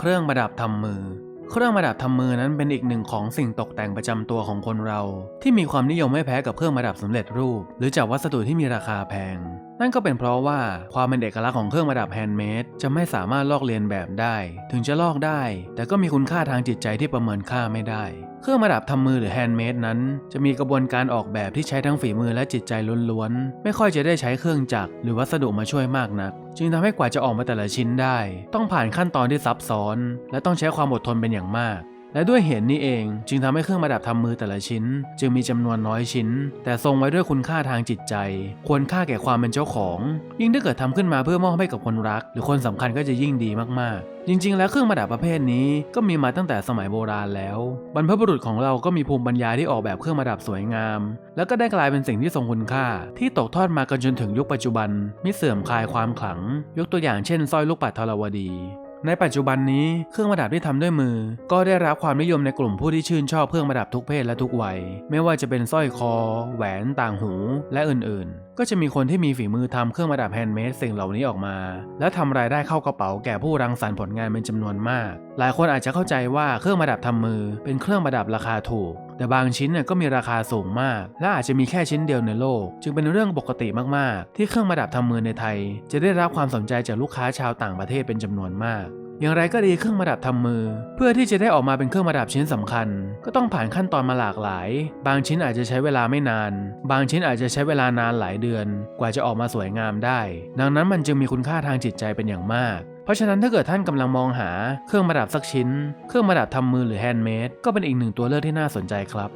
เครื่องประดับทำมือ เครื่องประดับทำมือนั้นเป็นอีกหนึ่งของสิ่งตกแต่งประจำตัวของคนเรา ที่มีความนิยมไม่แพ้กับเครื่องประดับสำเร็จรูป หรือจากวัสดุที่มีราคาแพงนั่นก็เป็นเพราะว่าความเป็นเอกลักษณ์ของเครื่องประดับแฮนด์เมดจะไม่สามารถลอกเลียนแบบได้ ถึงจะลอกได้ แต่ก็มีคุณค่าทางจิตใจที่ประเมินค่าไม่ได้ เครื่องประดับทำมือหรือแฮนด์เมดนั้น จะมีกระบวนการออกแบบที่ใช้ทั้งฝีมือและจิตใจล้วนๆ ไม่ค่อยจะได้ใช้เครื่องจักรหรือวัสดุมาช่วยมากนัก จึงทำให้กว่าจะออกมาแต่ละชิ้นได้ ต้องผ่านขั้นตอนที่ซับซ้อน และต้องใช้ความอดทนเป็นอย่างมาก และด้วยเหตุนี้เอง จึงทำให้เครื่องประดับทำมือแต่ละชิ้น จึงมีจำนวนน้อยชิ้น แต่ทรงไว้ด้วยคุณค่าทางจิตใจ ควรค่าแก่ความเป็นเจ้าของ ยิ่งถ้าเกิดทำขึ้นมาเพื่อมอบให้กับคนรัก หรือคนสำคัญก็จะยิ่งดีมากๆจริงๆ แล้วเครื่องประดับประเภทนี้ก็มีมาตั้งแต่สมัยโบราณแล้ว บรรพบุรุษของเราก็มีภูมิปัญญาที่ออกแบบเครื่องประดับสวยงาม แล้วก็ได้กลายเป็นสิ่งที่ทรงคุณค่า ที่ตกทอดมากันจนถึงยุคปัจจุบันไม่เสื่อมคลายความขลัง ยกตัวอย่างเช่นสร้อยลูกปัดทรวดี ในปัจจุบันนี้เครื่องประดับที่ทำด้วยมือ ก็ได้รับความนิยมในกลุ่มผู้ที่ชื่นชอบเครื่องประดับทุกเพศและทุกวัย ไม่ว่าจะเป็นสร้อยคอ แหวนต่างหู และอื่นๆ ก็จะมีคนที่มีฝีมือทำเครื่องประดับแฮนด์เมดสิ่งเหล่านี้ออกมา และทำรายได้เข้ากระเป๋าแก่ผู้รังสรรค์ผลงานเป็นจำนวนมาก หลายคนอาจจะเข้าใจว่าเครื่องประดับทำมือเป็นเครื่องประดับราคาถูก แต่บางชิ้นก็มีราคาสูงมาก และอาจจะมีแค่ชิ้นเดียวในโลก จึงเป็นเรื่องปกติมากๆ ที่เครื่องประดับทำมือในไทย จะได้รับความสนใจจากลูกค้าชาวต่างประเทศเป็นจำนวนมากอย่างไรก็ดีเครื่องประดับทำมือ เพื่อที่จะได้ออกมาเป็นเครื่องประดับชิ้นสำคัญ ก็ต้องผ่านขั้นตอนมาหลากหลาย บางชิ้นอาจจะใช้เวลาไม่นาน บางชิ้นอาจจะใช้เวลานานหลายเดือน กว่าจะออกมาสวยงามได้ ดังนั้นมันจึงมีคุณค่าทางจิตใจเป็นอย่างมาก เพราะฉะนั้นถ้าเกิดท่านกำลังมองหาเครื่องประดับสักชิ้น เครื่องประดับทำมือหรือแฮนด์เมดก็เป็นอีกหนึ่งตัวเลือกที่น่าสนใจครับ